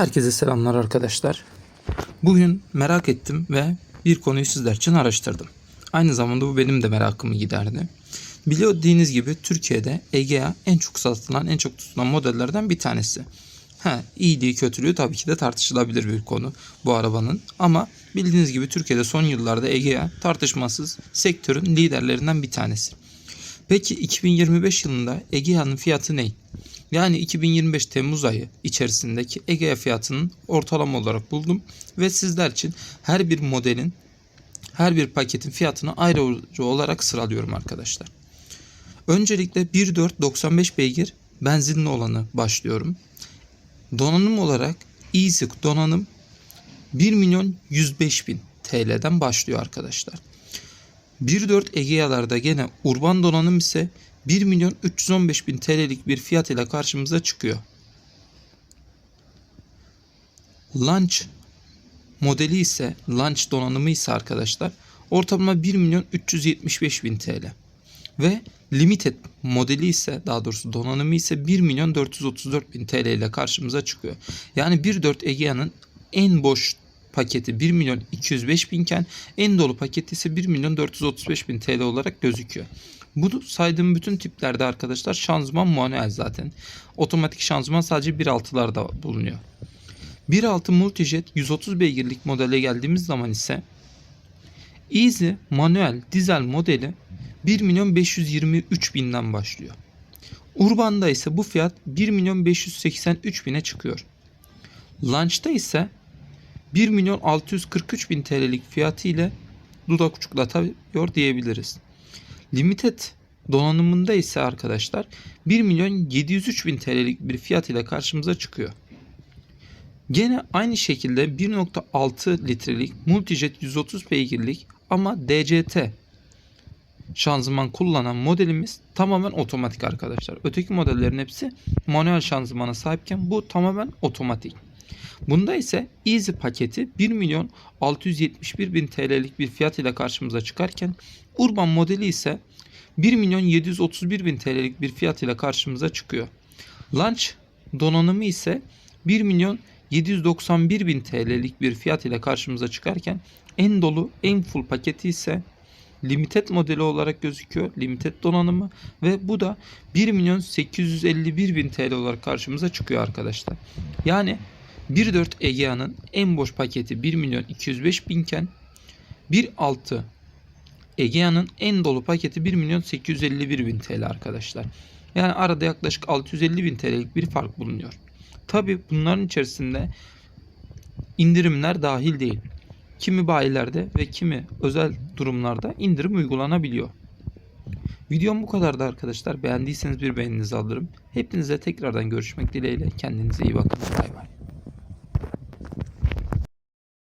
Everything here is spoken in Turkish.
Herkese selamlar arkadaşlar. Bugün merak ettim ve bir konuyu sizler için araştırdım. Aynı zamanda bu benim de merakımı giderdi. Bildiğiniz gibi Türkiye'de Egea en çok satılan, en çok tutulan modellerden bir tanesi. Ha, iyiliği kötülüğü tabii ki de tartışılabilir bir konu bu arabanın. Ama bildiğiniz gibi Türkiye'de son yıllarda Egea tartışmasız sektörün liderlerinden bir tanesi. Peki 2025 yılında Egea'nın fiyatı ne? Yani 2025 Temmuz ayı içerisindeki Egea fiyatının ortalama olarak buldum ve sizler için her bir modelin her bir paketin fiyatını ayrı olarak sıralıyorum arkadaşlar. Öncelikle 1.4 95 beygir benzinli olanı başlıyorum. Donanım olarak Easy donanım 1 milyon 105 bin TL'den başlıyor arkadaşlar. 1.4 Egea'larda gene urban donanım ise 1 milyon 315 bin TL'lik bir fiyat ile karşımıza çıkıyor. Launch modeli ise Launch donanımı ise arkadaşlar ortalama 1 milyon 375 bin TL. Ve Limited modeli ise daha doğrusu donanımı ise 1 milyon 434 bin TL ile karşımıza çıkıyor. Yani 1.4 Egea'nın en boş paketi 1 milyon 205 binken en dolu paketi ise 1 milyon 435 bin TL olarak gözüküyor. Bu saydığım bütün tiplerde arkadaşlar şanzıman manuel zaten. Otomatik şanzıman sadece 1.6'larda bulunuyor. 1.6 Multijet 130 beygirlik modele geldiğimiz zaman ise Easy manuel dizel modeli 1 milyon 523 binden başlıyor. Urban'da ise bu fiyat 1 milyon 583 bine çıkıyor. Launch'ta ise 1 milyon 643 bin TL'lik fiyatı ile dudak uçuklatıyor diyebiliriz. Limited donanımında ise arkadaşlar 1 milyon 703 bin TL'lik bir fiyat ile karşımıza çıkıyor. Gene aynı şekilde 1.6 litrelik Multijet 130 beygirlik ama DCT şanzıman kullanan modelimiz tamamen otomatik arkadaşlar. Öteki modellerin hepsi manuel şanzımana sahipken bu tamamen otomatik. Bunda ise Easy paketi 1 milyon 671 bin TL'lik bir fiyat ile karşımıza çıkarken Urban modeli ise 1 milyon 731 bin TL'lik bir fiyat ile karşımıza çıkıyor. Launch donanımı ise 1 milyon 791 bin TL'lik bir fiyat ile karşımıza çıkarken en dolu en full paketi ise limited modeli olarak gözüküyor. Limited donanımı ve bu da 1 milyon 851 bin TL olarak karşımıza çıkıyor arkadaşlar. Yani 1.4 Egea'nın en boş paketi 1 milyon 205 binken 1.6 Egea'nın en dolu paketi 1 milyon 851 bin TL arkadaşlar. Yani arada yaklaşık 650 bin TL'lik bir fark bulunuyor. Tabi bunların içerisinde indirimler dahil değil. Kimi bayilerde ve kimi özel durumlarda indirim uygulanabiliyor. Videom bu kadardı arkadaşlar. Beğendiyseniz bir beğeninizi alırım. Hepinize tekrardan görüşmek dileğiyle. Kendinize iyi bakın. Bay bay.